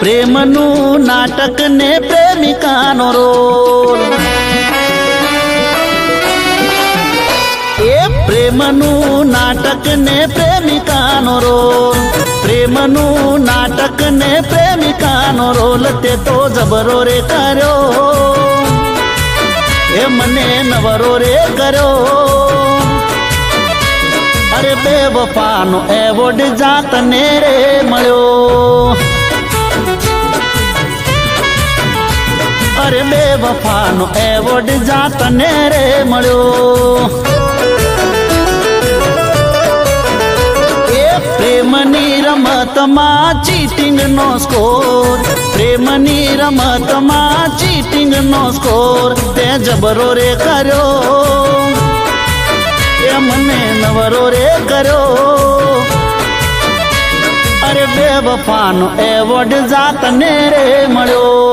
પ્રેમનું નાટક ને પ્રેમિકાનો રોલ. એ પ્રેમનું નાટક ને પ્રેમિકાનો રોલ. પ્રેમનું નાટક ને પ્રેમિકાનો રોલ તે તો જબરો રે કર્યો. એ મને નવરો રે કર્યો. અરે બે વફાનો એવોર્ડ જાતને રે. અરે બે વફાનો એવોર્ડ જાતને રે મળ્યો. પ્રેમની રમતમાં ચીટિંગ નો સ્કોર પ્રેમની રમતમાં ચીટિંગ નો સ્કોર તે જબરો રે કર્યો. એ મને નવરો રે કર્યો. અરે બે વફાનો એવોર્ડ જાતને રે મળ્યો.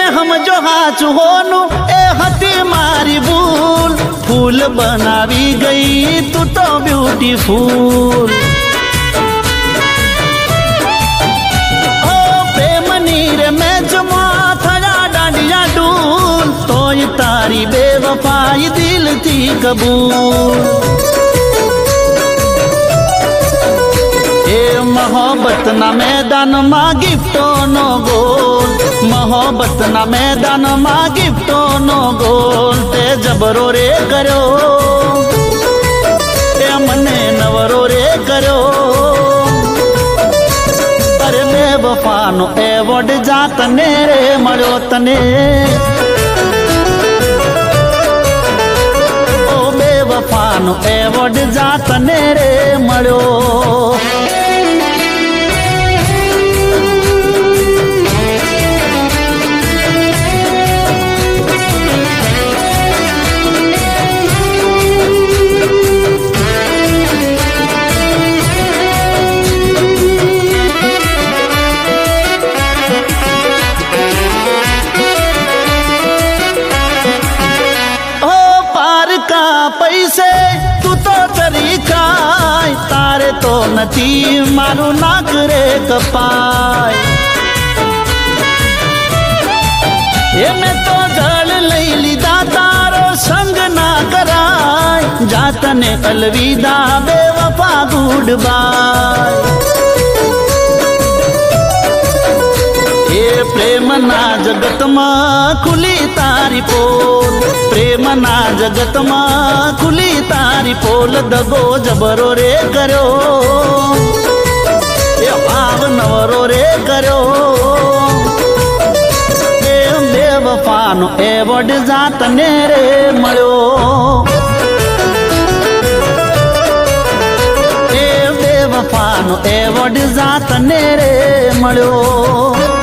તને સમજો હાચું હોનું એ હતી મારી ભૂલ. ફૂલ બનાવી ગઈ તું તો બ્યુટીફૂલ ઓ પ્રેમની રે મેચમાં થયા દાંડિયા ડૂલ, તોય તારી બેવફાઈ દિલથી કબૂલ. મોહબ્બતના મેદાનમાં ગિફ્ટોનો ગોલ મોહબ્બતના મેદાનમાં ગિફ્ટોનો ગોલ તે જબરો રે કર્યો એ મને નવરો રે કર્યો અરે બે વફાનો એવોર્ડ જાતને રે મળ્યો તને વફાનો એવોર્ડ જાતને રે મળ્યો પૈસે તું તો ચરી ખાય, તારે તો નથી મારું નાક રે કપાય. એ મેં તો જળ લઈ લીધા, તારો સંગ ના કરાય. જાતને અલવિદા, બે વફા ગુડ બાય એ પ્રેમના જગતમાં ખુલી તારી પોલ. પ્રેમના જગતમાં ખુલી તારી પોલ. દગો જબરો રે કર્યો. એ ભાવ નવરો રે કર્યો. એ બે વફાનો એવોર્ડ જાતને રે મળ્યો. એવોર્ડ જાતને રે મળ્યો.